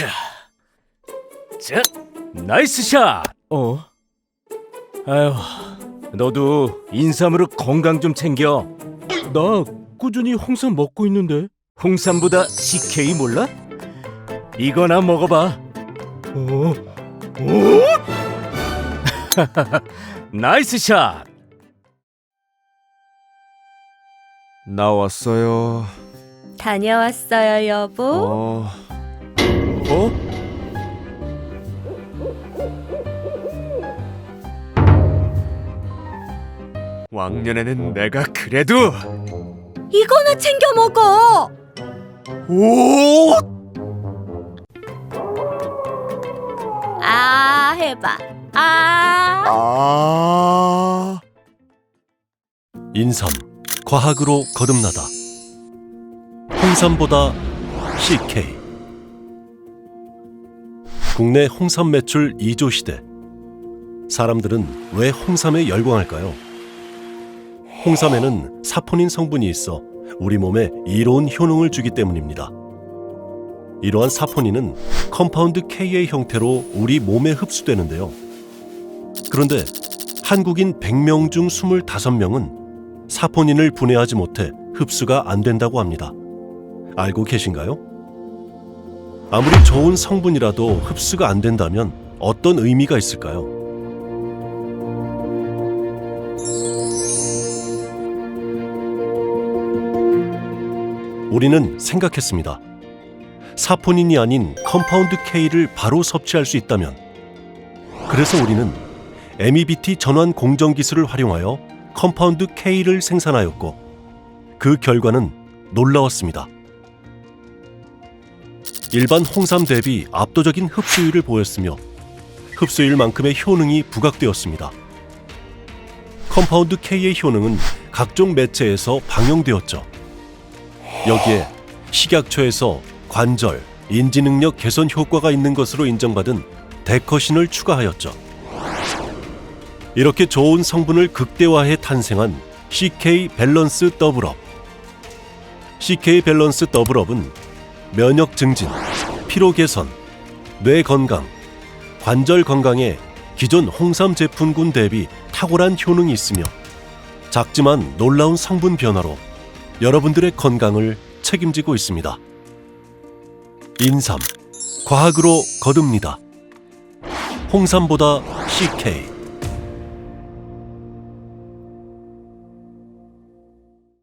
자, 자, 나이스 샷. 어? 아휴, 너도 인삼으로 건강 좀 챙겨. 나 꾸준히 홍삼 먹고 있는데. 홍삼보다 CK 몰라? 이거나 먹어봐. 오, 오. 나이스 샷. 나왔어요. 다녀왔어요, 여보. 어. 어? 왕년에는 내가 그래도 이거나 챙겨 먹어. 오! 아, 해봐. 아. 아. 인삼, 과학으로 거듭나다. 홍삼보다 CK. 국내 홍삼 매출 2조 시대. 사람들은 왜 홍삼에 열광할까요? 홍삼에는 사포닌 성분이 있어 우리 몸에 이로운 효능을 주기 때문입니다. 이러한 사포닌은 컴파운드 K의 형태로 우리 몸에 흡수되는데요. 그런데 한국인 100명 중 25명은 사포닌을 분해하지 못해 흡수가 안 된다고 합니다. 알고 계신가요? 아무리 좋은 성분이라도 흡수가 안 된다면 어떤 의미가 있을까요? 우리는 생각했습니다. 사포닌이 아닌 컴파운드 K를 바로 섭취할 수 있다면 그래서 우리는 MEBT 전환 공정 기술을 활용하여 컴파운드 K를 생산하였고 그 결과는 놀라웠습니다. 일반 홍삼 대비 압도적인 흡수율을 보였으며 흡수율만큼의 효능이 부각되었습니다. 컴파운드 K의 효능은 각종 매체에서 방영되었죠. 여기에 식약처에서 관절, 인지 능력 개선 효과가 있는 것으로 인정받은 데커신을 추가하였죠. 이렇게 좋은 성분을 극대화해 탄생한 CK 밸런스 더블업. CK 밸런스 더블업은 면역 증진, 피로 개선, 뇌 건강, 관절 건강에 기존 홍삼 제품군 대비 탁월한 효능이 있으며 작지만 놀라운 성분 변화로 여러분들의 건강을 책임지고 있습니다. 인삼, 과학으로 거듭니다. 홍삼보다 CK.